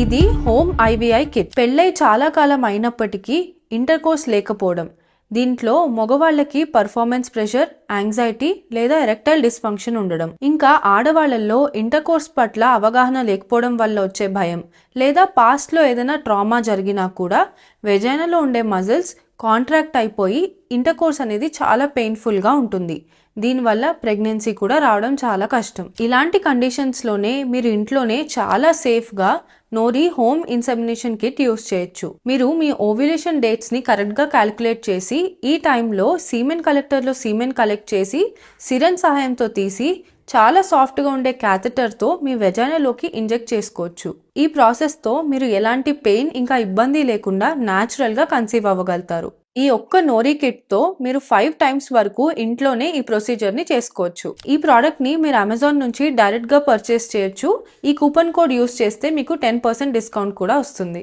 ఇది home IVI kit. పెళ్ళై చాలా కాలం అయినప్పటికీ ఇంటర్ కోర్స్ లేకపోవడం దీంట్లో మగవాళ్ళకి పర్ఫార్మెన్స్ ప్రెషర్ యాంగ్జైటీ లేదా ఎరెక్టైల్ డిస్ఫంక్షన్ ఉండడం. ఇంకా ఆడవాళ్ళల్లో ఇంటర్ కోర్స్ పట్ల అవగాహన లేకపోవడం వల్ల వచ్చే భయం లేదా పాస్ట్లో ఏదైనా ట్రామా జరిగినా కూడా వెజైనలో ఉండే మజిల్స్ కాంట్రాక్ట్ అయిపోయి ఇంటర్ కోర్స్ అనేది చాలా పెయిన్ఫుల్గా ఉంటుంది. దీనివల్ల ప్రెగ్నెన్సీ కూడా రావడం చాలా కష్టం. ఇలాంటి కండిషన్స్లోనే మీరు ఇంట్లోనే చాలా సేఫ్గా నోరి హోమ్ ఇన్సెమినేషన్ కిట్ యూస్ చేయొచ్చు. మీరు మీ ఓవ్యులేషన్ డేట్స్ని కరెక్ట్గా క్యాలిక్యులేట్ చేసి ఈ టైంలో సీమెన్ కలెక్టర్లో సీమెన్ కలెక్ట్ చేసి సిరన్ సహాయంతో తీసి చాలా సాఫ్ట్గా ఉండే క్యాథెటర్తో మీ వెజైనాలోకి ఇంజెక్ట్ చేసుకోవచ్చు. ఈ ప్రాసెస్తో మీరు ఎలాంటి పెయిన్ ఇంకా ఇబ్బంది లేకుండా న్యాచురల్గా కన్సీవ్ అవ్వగలుగుతారు. ఈ ఒక్క నోరీ కిట్తో మీరు ఫైవ్ టైమ్స్ వరకు ఇంట్లోనే ఈ ప్రొసీజర్ని చేసుకోవచ్చు. ఈ ప్రోడక్ట్ని మీరు అమెజాన్ నుంచి డైరెక్ట్గా పర్చేస్ చేయొచ్చు. ఈ కూపన్ కోడ్ యూస్ చేస్తే మీకు టెన్ పర్సెంట్ డిస్కౌంట్ కూడా వస్తుంది.